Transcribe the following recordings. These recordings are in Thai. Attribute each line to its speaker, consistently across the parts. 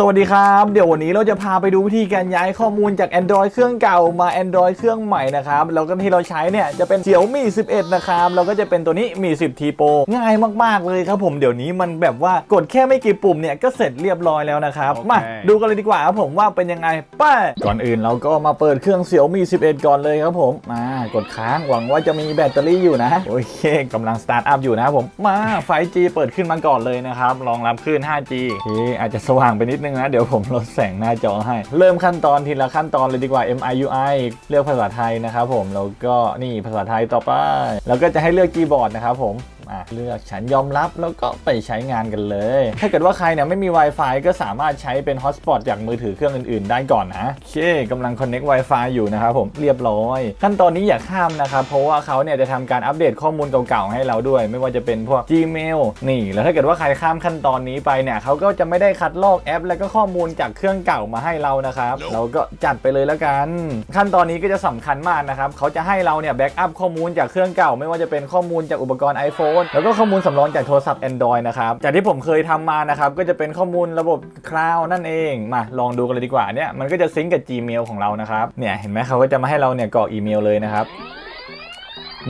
Speaker 1: สวัสดีครับ เดี๋ยววันนี้เราจะพาไปดูวิธีการย้ายข้อมูลจาก Android เครื่องเก่ามา Android เครื่องใหม่นะครับ แล้วก็ที่เราใช้เนี่ยจะเป็น Xiaomi 11 นะครับ แล้วก็จะเป็นตัวนี้มี10 T Pro ง่ายมาก ๆ เลยครับผมเดี๋ยวนี้มันแบบว่ากดแค่ไม่กี่ปุ่มเนี่ยก็เสร็จเรียบร้อยแล้วนะครับ
Speaker 2: โอเค
Speaker 1: มาดูกันเลยดีกว่าครับผมว่าเป็นยังไงไป้าก่อนอื่นเราก็มาเปิดเครื่อง Xiaomi 11 ก่อนเลยครับผมมากดค้างหวังว่าจะมีแบตเตอรี่อยู่นะโอเคกำลังสตาร์ทอัพอยู่นะครับผมมาไฟ G เปิดขึ้นมาก่อนเลยนะครับรองรับคลื่น 5G โอเคอาจจะสว่างไปนิดนึงนะ เดี๋ยวผมลดแสงหน้าจอให้ เริ่มขั้นตอนทีละขั้นตอนเลยดีกว่า MIUI เลือกภาษาไทยนะครับผม แล้วก็นี่ภาษาไทยต่อไป แล้วก็จะให้เลือกคีย์บอร์ดนะครับผม เลือกฉันยอมรับแล้วก็ไปใช้งานกันเลย ถ้าเกิดว่าใครเนี่ยไม่มี Wi-Fi ก็สามารถใช้เป็นฮอตสปอตจากมือถือเครื่องอื่นๆ ได้ก่อนนะโอเคกำลัง Connect Wi-Fi อยู่นะครับผมเรียบร้อย ขั้นตอนนี้อย่าข้ามนะครับ เพราะว่าเขาเนี่ยจะทำการอัปเดตข้อมูลเก่าๆให้เราด้วย ไม่ว่าจะเป็นพวก Gmail นี่ แล้วถ้าเกิดว่าใครข้ามขั้นตอนนี้ไปเนี่ยเขาก็จะไม่ได้คัดลอกแอป และก็ข้อมูลจากเครื่องเก่ามาให้เรานะครับเราก็จัดไปเลยแล้วกัน ขั้นตอนนี้ก็จะสำคัญมากนะครับเขาจะให้เราเนี่ยแบ็กอัพข้อมูลจากเครื่องเก่า ไม่ว่าจะเป็นข้อมูลจากอุปกรณ์ iPhone แล้วก็ข้อมูลสำรองจากโทรศัพท์ Android นะครับ จากที่ผมเคยทำมานะครับ ก็จะเป็นข้อมูลระบบคลาวนั่นเอง มาลองดูกันเลยดีกว่าเนี่ยมันก็จะซิงก์กับ Gmail ของเรานะครับ เนี่ยเห็นไหมเขาก็จะมาให้เราเนี่ยกรอกอีเมลเลยนะครับ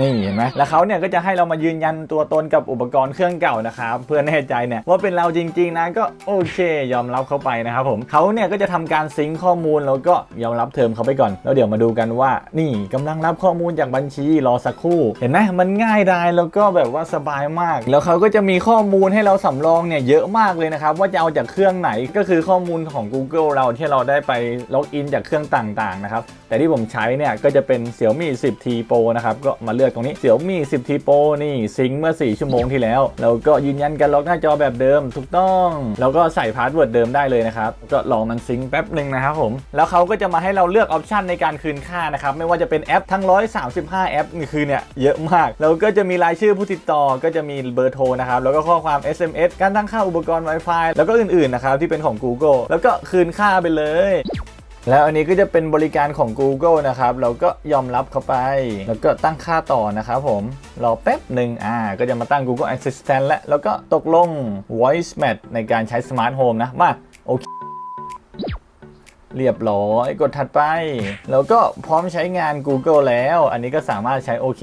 Speaker 1: นี่เห็นไหมแล้วเขาเนี่ยก็จะให้เรามายืนยันตัวตนกับอุปกรณ์เครื่องเก่านะครับเพื่อแน่ใจเนี่ยว่าเป็นเราจริง ๆนะก็โอเค ยอมรับเข้าไปนะครับผมเขาเนี่ยก็จะทำการซิงค์ข้อมูลแล้วก็ยอมรับเทอมเขาไปก่อน แล้วเดี๋ยวมาดูกันว่า นี่กำลังรับข้อมูลจากบัญชีรอสักครู่ เห็นไหมมันง่ายดายแล้วก็แบบว่าสบายมาก แล้วเขาก็จะมีข้อมูลให้เราสำรองเนี่ยเยอะมากเลยนะครับว่าจะเอาจากเครื่องไหนก็คือข้อมูลของ Google เราที่เราได้ไปล็อกอินจากเครื่องต่างๆนะครับแต่ที่ผมใช้เนี่ยก็จะเป็น Xiaomi 10T Pro นะครับก็มาเลือกตรงนี้ Xiaomi 10T Pro นี่ซิงเมื่อ 4 ชั่วโมงที่แล้ว แล้วก็ยืนยันการล็อกหน้าจอแบบเดิมถูกต้อง แล้วก็ใส่พาสเวิร์ดเดิมได้เลยนะครับ ก็ลองมันซิงแป๊บหนึ่งนะครับผม แล้วเขาก็จะมาให้เราเลือกออปชันในการคืนค่านะครับ ไม่ว่าจะเป็นแอปทั้ง 135 แอปนี่คือเนี่ยเยอะมาก แล้วก็จะมีรายชื่อผู้ติดต่อก็จะมีเบอร์โทรนะครับแล้วก็ข้อความ SMS การตั้งค่าอุปกรณ์ Wi-Fi แล้วก็อื่นๆนะครับที่เป็นของ Google แล้วก็คืนค่าไปเลย แล้วอันนี้ก็จะเป็นบริการของ Google นะครับ เราก็ยอมรับเข้าไป แล้วก็ตั้งค่าต่อนะครับผม รอแป๊บหนึ่งอ่า ก็จะมาตั้ง Google Assistant และ แล้วก็ตกลง Voice Match ในการใช้ Smart Home นะ มา โอเค เรียบร้อย กดถัดไป แล้วก็พร้อมใช้งาน Google แล้ว อันนี้ก็สามารถใช้โอเค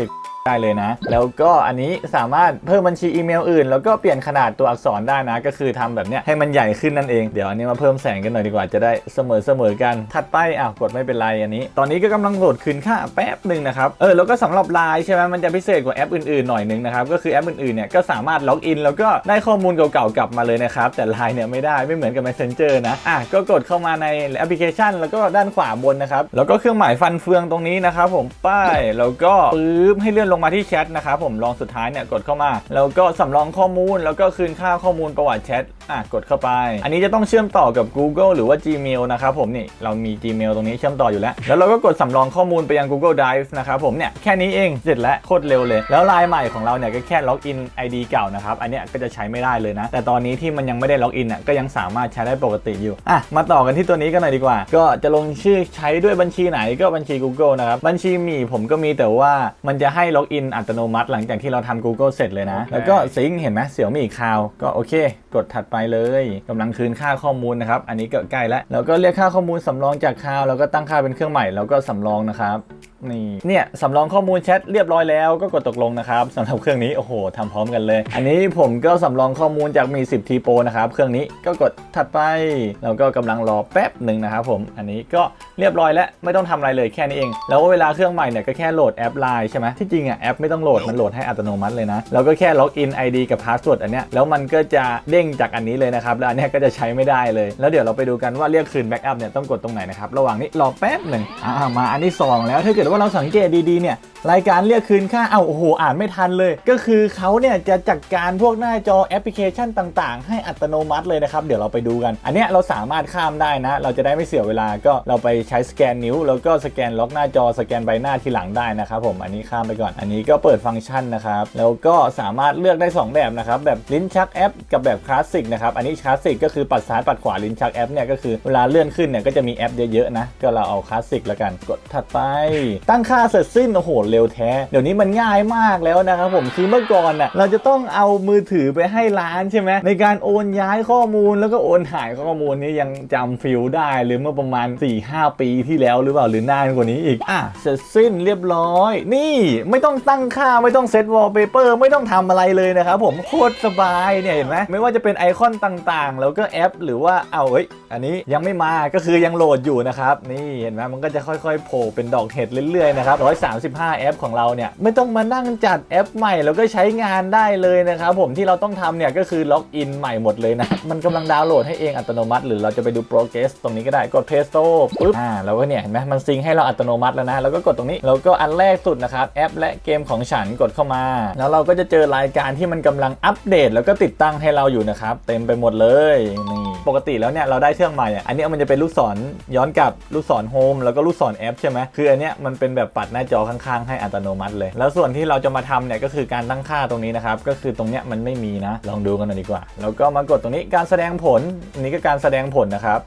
Speaker 1: ได้เลยนะ แล้วก็อันนี้สามารถเพิ่มบัญชีอีเมลอื่น แล้วก็เปลี่ยนขนาดตัวอักษรได้นะ ก็คือทำแบบเนี้ยให้มันใหญ่ขึ้นนั่นเอง เดี๋ยวอันนี้มาเพิ่มแสงกันหน่อยดีกว่าจะได้เสมอเสมอกัน ถัดไปอ้าวกดไม่เป็นไรอันนี้ ตอนนี้ก็กำลังโหลดคืนค่าแป๊บหนึ่งนะครับ เออแล้วก็สำหรับไลน์ใช่ไหมมันจะพิเศษกว่าแอปอื่นๆหน่อยหนึงนะครับ ก็คือแอปอื่นๆเนี่ยก็สามารถล็อกอินแล้วก็ได้ข้อมูลเก่าๆกลับมาเลยนะครับ แต่ไลน์เนี่ยไม่ได้ไม่เหมือนกับ Messenger นะอะก็กดเข้ามาในแอปพลิเคชัน แล้วก็ด้านขวาบนนะครับแล้วก็เครื่องหมายฟันเฟืองตรงนี้นะครับผมป้ายแล้วก็ปึ๊บให้เลื่อนลงมาที่แชทนะครับผมลองสุดท้ายเนี่ยกดเข้ามา แล้วก็สำรองข้อมูล แล้วก็คืนค่าข้อมูลประวัติแชทอะกดเข้าไป อันนี้จะต้องเชื่อมต่อกับ Google หรือว่า Gmail นะครับผมนี่เรามี Gmail ตรงนี้เชื่อมต่ออยู่แล้ว แล้วเราก็กดสำรองข้อมูลไปยัง Google Drive นะครับผมเนี่ยแค่นี้เองเสร็จแล้วโคตรเร็วเลย แล้วลายใหม่ของเราเนี่ยก็แค่ล็อกอิน ID เก่านะครับอันเนี้ยก็จะใช้ไม่ได้เลยนะ แต่ตอนนี้ที่มันยังไม่ได้ล็อกอินอะก็ยังสามารถใช้ได้ปกติอยู่อะมาต่อกันที่ตัวนี้กันหน่อยดีกว่า ก็จะลงชื่อใช้ด้วยบัญชีไหนก็บัญชี Google นะครับบัญชีมีผมก็มีแต่ว่ามันจะให้ล็อกอินอัตโนมัติ หลังจากที่เราทำ Google เสร็จเลยนะ แล้วก็ซิงค์เห็นไหมเสี่ยวมีคาวก็โอเค กดถัดไปเลยกำลังคืนค่าข้อมูลนะครับ อันนี้ก็ใกล้แล้วแล้วก็เรียกค่าข้อมูลสำรองจากคาวแล้วก็ตั้งค่าเป็นเครื่องใหม่แล้วก็สำรองนะครับนี่เนี่ยสำรองข้อมูลแชทเรียบร้อยแล้วก็กดตกลงนะครับสำหรับเครื่องนี้โอ้โหทำพร้อมกันเลย อันนี้ผมก็สำรองข้อมูลจากมี 10 T Pro นะครับเครื่องนี้ก็กดถัดไปแล้วก็กำลังรอแป๊บหนึ่งนะครับผมอันนี้ก็เรียบร้อยแล้วไม่ต้องทำอะไรเลยแค่นี้เอง แล้วเวลาเครื่องใหม่เนี่ยก็แค่โหลดแอป Line ใช่ไหมที่จริงอะแอปไม่ต้องโหลดมันโหลดให้อัตโนมัติเลยนะแล้วก็แค่ล็อกอิน ID กับพาสเวิร์ดอันเนี้ยแล้วมันก็จะเด้งจากอันนี้เลยนะครับแล้วอันเนี้ยก็จะใช้ไม่ได้เลยแล้วเดี๋ยวเราไปดูกันว่าเรียกคืนแบ็กอัพเนี่ยต้องกดตรงไหนนะครับระหว่างนี้รอแป๊บหนึ่งอ่ามาอันที่สองแล้วถ้าเกิดว่าเราสังเกตดีๆเนี่ยรายการเรียกคืนค่า เอาโอ้โห อ่านไม่ทันเลย ก็คือเขาเนี่ยจะจัดการพวกหน้าจอแอปพลิเคชันต่างๆ ให้อัตโนมัติเลยนะครับ เดี๋ยวเราไปดูกัน อันเนี้ยเราสามารถข้ามได้นะ เราจะได้ไม่เสียเวลา ก็เราไปใช้สแกนนิ้ว แล้วก็สแกนล็อกหน้าจอ สแกนใบหน้าทีหลังได้นะครับผม อันนี้ข้ามไปก่อนอันนี้ก็เปิดฟังก์ชันนะครับ แล้วก็สามารถเลือกได้ 2 แบบนะครับ แบบลิ้นชักแอปกับแบบคลาสสิกนะครับ อันนี้คลาสสิกก็คือปัดซ้ายปัดขวาลิ้นชักแอปเนี่ยก็คือเวลาเลื่อนขึ้นเนี่ยก็จะมีแอปเยอะๆนะ ก็เราเอาคลาสสิกแล้วกัน กดถัดไป ตั้งค่าเสร็จสิ้นโอ้โหเร็วแท้ เดี๋ยวนี้มันง่ายมากแล้วนะครับผมคือเมื่อก่อนน่ะเราจะต้องเอามือถือไปให้ร้านใช่ไหมในการโอนย้ายข้อมูลแล้วก็โอนถ่ายข้อมูลนี้ยังจำฟิลได้หรือเมื่อประมาณ 4-5 ปีที่แล้วหรือเปล่าหรือนานกว่านี้อีกอะเสร็จสิ้นเรียบร้อย นี่ไม่ต้องตั้งค่าไม่ต้องเซตวอลเปเปอร์ไม่ต้องทำอะไรเลยนะครับผมโคตรสบายเนี่ยเห็นไหมไม่ว่าจะเป็นไอคอนต่างๆ แล้วก็แอป หรือว่าเอาเอ้ยอันนี้ยังไม่มาก็คือยังโหลดอยู่นะครับนี่เห็นไหมมันก็จะค่อยๆโผล่เป็นดอกเห็ดเรื่อยๆนะครับ135 แอปของเราเนี่ยไม่ต้องมานั่งจัดแอปใหม่แล้วก็ใช้งานได้เลยนะครับผมที่เราต้องทำเนี่ยก็คือล็อกอินใหม่หมดเลยนะ มันกำลังดาวน์โหลดให้เองอัตโนมัติ หรือเราจะไปดูโปรเกรสตรงนี้ก็ได้กด Play Store ปุ๊บอ่าแล้วก็เนี่ยเห็นไหมมันซิงให้เราอัตโนมัติแล้วนะแล้วก็กดตรงนี้แล้วก็อันแรกสุดนะครับแอปและเกมของฉันกดเข้ามา แล้วเราก็จะเจอรายการที่มันกำลังอัปเดต แล้วก็ติดตั้งให้เราอยู่นะครับเต็มไปหมดเลยนี่ปกติแล้วเนี่ยเราได้เครื่องใหม่อะอันนี้มันจะเป็นลูกศรย้อนกลับลูกศรโฮมแล้วก็ลูกศรแอปใช่ไหมคืออันเนี้ยมันเป็นแบบปัดหน้าจอข้างๆ ให้อัตโนมัติเลย แล้วส่วนที่เราจะมาทำเนี่ยก็คือการตั้งค่าตรงนี้นะครับก็คือตรงเนี้ยมันไม่มีนะ ลองดูกันหน่อยดีกว่า แล้วก็มากดตรงนี้การแสดงผลอันนี้ก็การแสดงผลนะครับ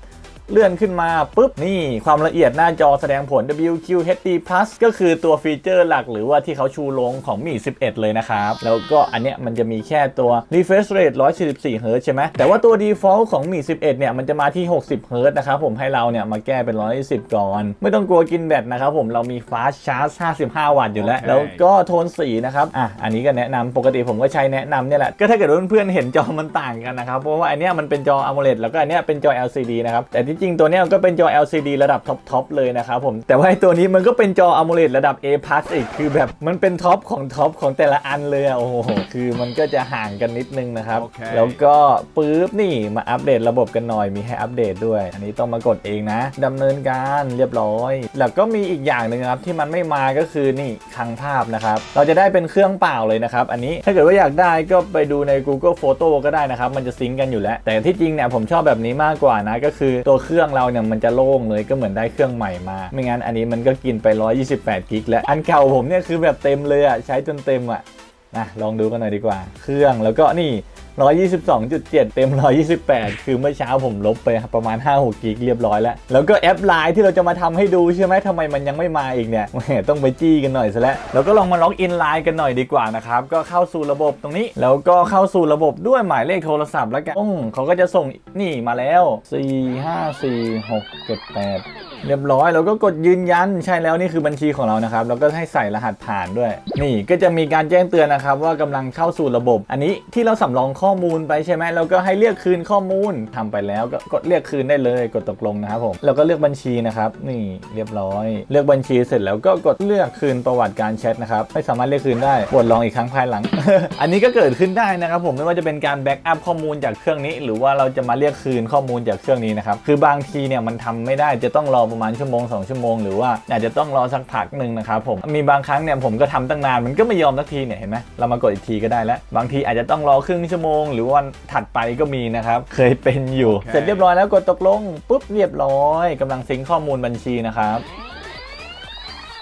Speaker 1: เลื่อนขึ้นมาปุ๊บนี่ความละเอียดหน้าจอแสดงผล WQHD Plus ก็คือตัวฟีเจอร์หลักหรือว่าที่เขาชูลงของมี 11 เลยนะครับ แล้วก็อันเนี้ยมันจะมีแค่ตัว refresh rate 144 Hz ใช่ไหมแต่ว่าตัว default ของมี 11 เนี่ย มันจะมาที่ 60 Hz นะครับผมให้เราเนี่ย มาแก้เป็น 120 ก่อน ไม่ต้องกลัวกินแบตนะครับผมเรามี fast charge 55 วัตต์อยู่แล้ว
Speaker 2: โอเค
Speaker 1: แล้วก็โทนสีนะครับอะอันนี้ก็แนะนำปกติผมก็ใช้แนะนำเนี่ยแหละก็ถ้าเกิดว่าเพื่อนๆเห็นจอมันต่างกันนะครับเพราะว่าอันเนี้ยมันเป็นจอ AMOLED แล้วก็อันเนี้ยเป็นจอ LCD นะครับแต่ที่จริงตัวเนี้ยก็เป็นจอ LCD ระดับท็อปๆเลยนะครับผมแต่ว่าไอ้ตัวนี้มันก็เป็นจอ AMOLED ระดับ A+ อีกคือแบบมันเป็นท็อปของท็อปของแต่ละอันเลยอะโอ้โหคือมันก็จะห่างกันนิดนึงนะครับ
Speaker 2: โอเค
Speaker 1: แล้วก็ปุ๊บนี่มาอัปเดตระบบกันหน่อยมีให้อัปเดตด้วย อันนี้ต้องมากดเองนะดำเนินการเรียบร้อย แล้วก็มีอีกอย่างหนึ่งนะครับที่มันไม่มาก็คือนี่คลังภาพนะครับเราจะได้เป็นเครื่องเปล่าเลยนะครับ อันนี้ถ้าเกิดว่าอยากได้ก็ไปดูใน Google Photo ก็ได้นะครับมันจะซิงก์กันอยู่แล้ว แต่ที่จริงเนี่ยผมชอบแบบนี้มากกว่านะก็คือตัวเครื่องเราเนี่ยมันจะโล่งเลยก็เหมือนได้เครื่องใหม่มา ไม่งั้นอันนี้มันก็กินไป 128กิกแล้ว อันเก่าผมเนี่ยคือแบบเต็มเลยอะใช้จนเต็มอะนะลองดูกันหน่อยดีกว่า เครื่องแล้วก็นี่ 122.7 เต็ม 128 คือเมื่อเช้าผมลบไปประมาณ 5-6กิกเรียบร้อยแล้ว แล้วก็แอปไลน์ที่เราจะมาทำให้ดูใช่ไหมทำไมมันยังไม่มาอีกเนี่ยต้องไปจี้กันหน่อยซะแล้วแล้วก็ลองมาล็อกอินไลน์กันหน่อยดีกว่านะครับ ก็เข้าสู่ระบบตรงนี้ แล้วก็เข้าสู่ระบบด้วยหมายเลขโทรศัพท์แล้วกันอืมเขาก็จะส่งนี่มาแล้ว 4 5 4 6 7 8เรียบร้อยแล้วก็กดยืนยันใช่แล้วนี่คือบัญชีของเรานะครับแล้วก็ให้ใส่รหัสผ่านด้วย นี่ก็จะมีการแจ้งเตือนนะครับ ว่ากำลังเข้าสู่ระบบ อันนี้ที่เราสำรองข้อมูลไปใช่ไหมแล้วก็ให้เรียกคืนข้อมูลทำไปแล้วก็กดเรียกคืนได้เลย กดตกลงนะครับผมแล้วก็เลือกบัญชีนะครับนี่เรียบร้อย เลือกบัญชีเสร็จแล้วก็กดเลือกคืนประวัติการแชทนะครับไม่สามารถเรียกคืนได้กดลองอีกครั้งภายหลัง อันนี้ก็เกิดขึ้นได้นะครับผมไม่ว่าจะเป็นการแบ็กอัพข้อมูลจากเครื่องนี้ หรือว่าเราจะมาเรียกคืนข้อมูลจากเครื่องนี้นะครับคือบางทีเนี่ยมันทำไม่ได้จะต้องรอประมาณชั่วโมงสองชั่วโมงหรือว่าอาจจะต้องรอสักพักหนึ่งนะครับผมมีบางครั้งเนี่ยผมก็ทำตั้งนานมันก็ไม่ยอมสักทีเนี่ยเห็นไหมเรามากดอีกทีก็ได้แล้ว บางทีอาจจะต้องรอครึ่งชั่วโมง หรือวันถัดไปก็มีนะครับเคยเป็นอยู่
Speaker 2: โอเค
Speaker 1: เสร็จเรียบร้อยแล้วกดตกลงปุ๊บเรียบร้อยกำลังซิงค์ข้อมูลบัญชีนะครับ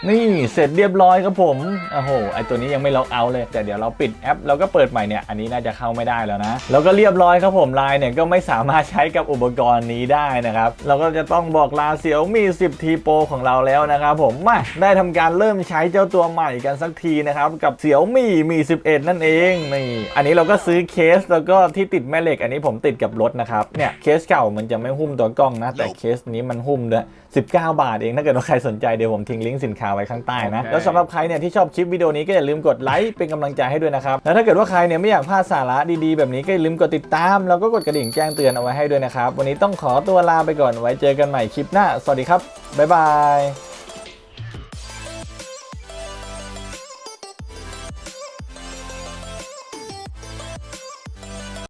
Speaker 1: นี่เสร็จเรียบร้อยครับผมโอ้โหไอตัวนี้ยังไม่ล็อกเอาท์เลย แต่เดี๋ยวเราปิดแอปแล้วก็เปิดใหม่เนี่ยอันนี้น่าจะเข้าไม่ได้แล้วนะ แล้วก็เรียบร้อยครับผมไลน์เนี่ยก็ไม่สามารถใช้กับอุปกรณ์นี้ได้นะครับเราก็จะต้องบอกลาเสี่ยวมี 10 T Pro ของเราแล้วนะครับผมมาได้ทำการเริ่มใช้เจ้าตัวใหม่กันสักทีนะครับกับเสี่ยวมีมี 11 นั่นเองนี่อันนี้เราก็ซื้อเคสแล้วก็ที่ติดแม่เหล็ก อันนี้ผมติดกับรถนะครับเนี่ยเคสเก่ามันจะไม่หุ้มตัวกล้องนะแต่เคสนี้มันหุ้มด้วย19 บาทเองถ้าเกิดว่าใครสนใจเดี๋ยวผมทิ้งลิงก์สินค้าไว้ข้างใต้นะ
Speaker 2: โอเค
Speaker 1: แล้วสำหรับใครเนี่ยที่ชอบคลิปวิดีโอนี้ก็อย่าลืมกดไลค์เป็นกำลังใจให้ด้วยนะครับ แล้วถ้าเกิดว่าใครเนี่ยไม่อยากพลาดสาระดีๆแบบนี้ก็อย่าลืมกดติดตามแล้วก็กดกระดิ่งแจ้งเตือนเอาไว้ให้ด้วยนะครับ วันนี้ต้องขอตัวลาไปก่อนไว้เจอกันใหม่คลิปหน้า สวัสดีครับบ๊ายบาย